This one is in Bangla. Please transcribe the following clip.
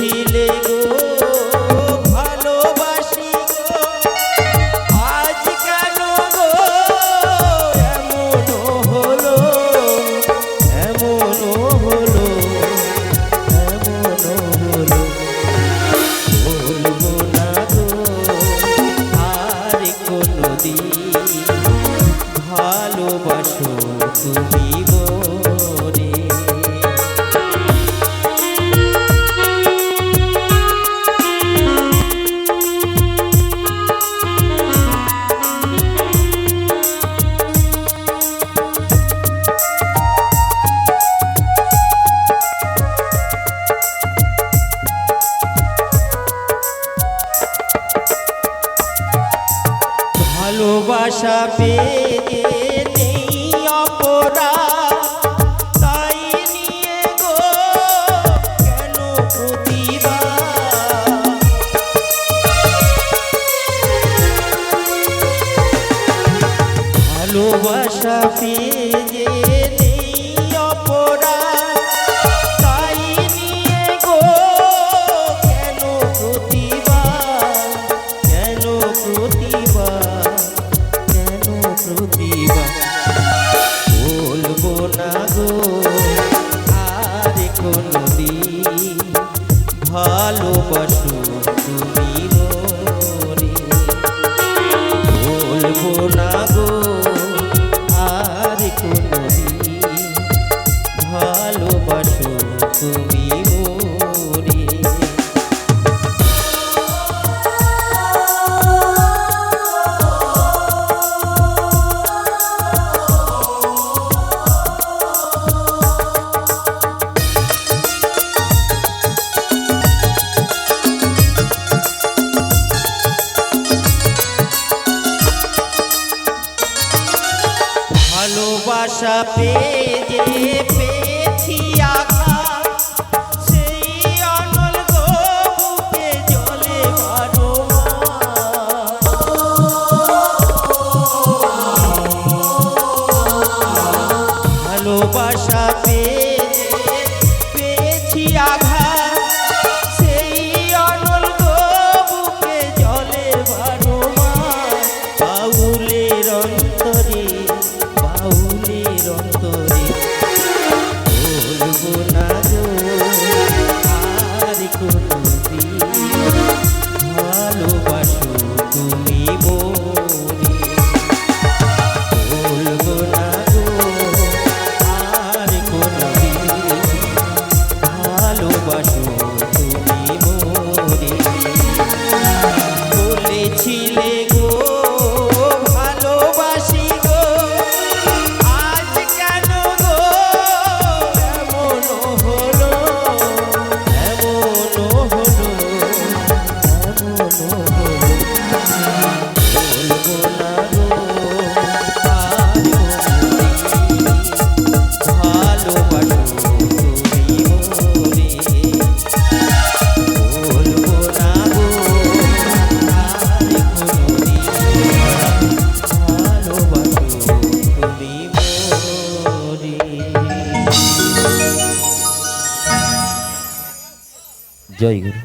ছিলে গো। ভালোবাসা পেয়ে নেই অপরা তাই নিয়ে গো কেন প্রতিভা ভালোবাসা পেয়ে azul. আশা por nada. আমি জয় গুরু।